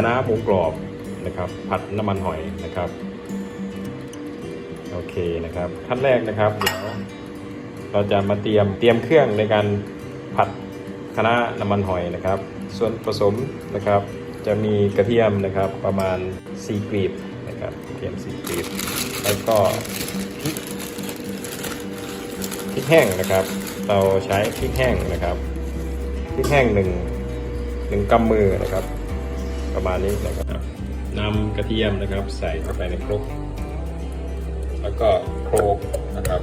คะน้าหมูกรอบนะครับ ผัดน้ำมันหอยนะครับ โอเคนะครับ ขั้นแรกนะครับเดี๋ยวเราจะมาเตรียมเตรียมเครื่องในการผัดคะน้าน้ำมันหอยนะครับ ส่วนผสมนะครับ จะมีกระเทียมนะครับประมาณ4กลีบนะครับกระเทียม4กลีบแล้วก็พริกพริกแห้งนะครับ เราใช้พริกแห้งนะครับพริกแห้งหนึ่งหนึ่งกำมือนะครับ ประมาณนี้นะครับนำกระเทียมนะครับ ใส่เข้าไปในครกแล้วก็โครกนะครับ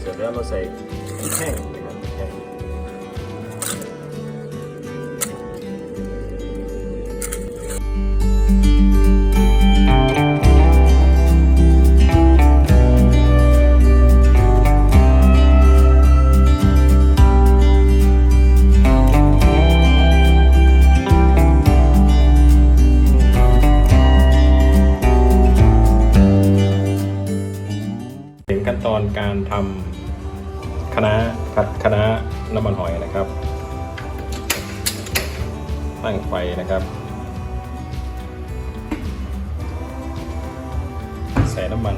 เสร็จแล้วเราใส่พริกแห้งนะครับพริกแห้ง ขั้นตอนการทำคะน้าผัดคะน้าน้ำมันหอยนะครับ ตั้งไฟนะครับ ใส่น้ำมัน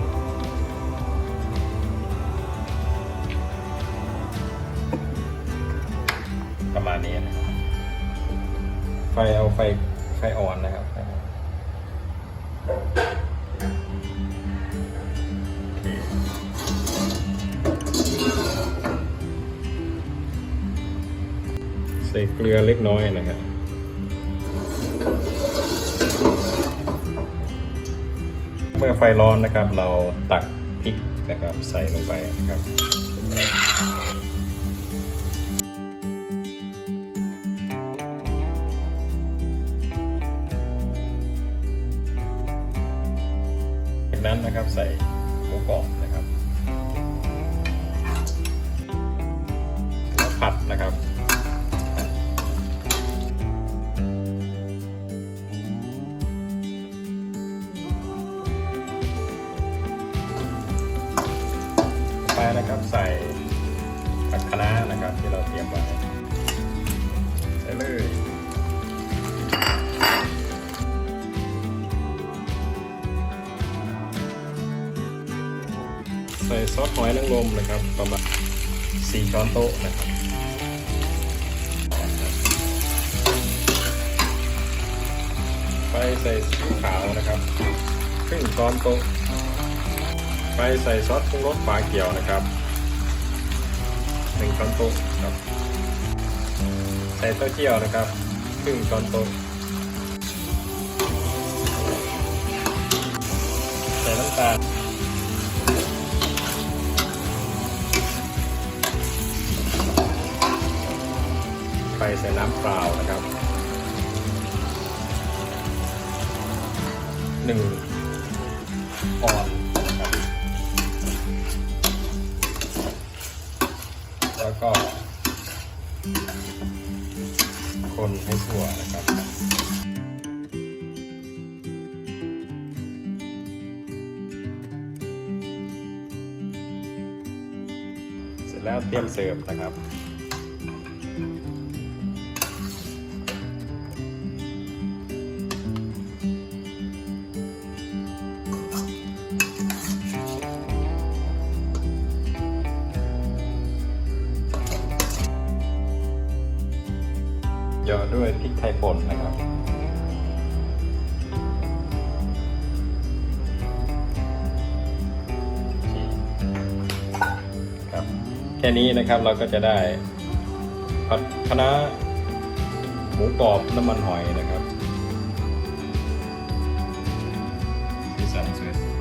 ประมาณนี้นะไฟเอาไฟไฟอ่อนนะครับ ใส่เกลือเล็กน้อยนะครับเมื่อไฟร้อนนะครับ เราตักพริกนะครับใส่ลงไปนะครับจากนั้นนะครับใส่หมูกรอบนะครับแล้วผัดนะครับ ไปนะครับใส่ผักคะน้านะครับที่เราเตรียมไว้ใส่เลยใส่ซอสหอยนางรมนะครับ ประมาณ 4 ช้อนโต๊ะนะครับไปใส่ซีอิ๊วขาวนะครับครึ่งช้อนโต๊ะ ไปใส่ซอสปรุงรสฝาเขียวนะครับหนึ่งช้อนโต๊ะครับใส่เต้าเจี้ยวนะครับครึ่งช้อนโต๊ะใส่น้ำตาลไปใส่น้ำเปล่านะครับหนึ่งออน คนให้ทั่วนะครับเสร็จแล้วเตรียมเสิร์ฟนะครับ หยาะด้วยพริกไทยป่นนะครับครับแค่นี้นะครับเราก็จะได้ผัดคะน้าหมูกรอบน้ำมันหอยนะครับสีสันสวย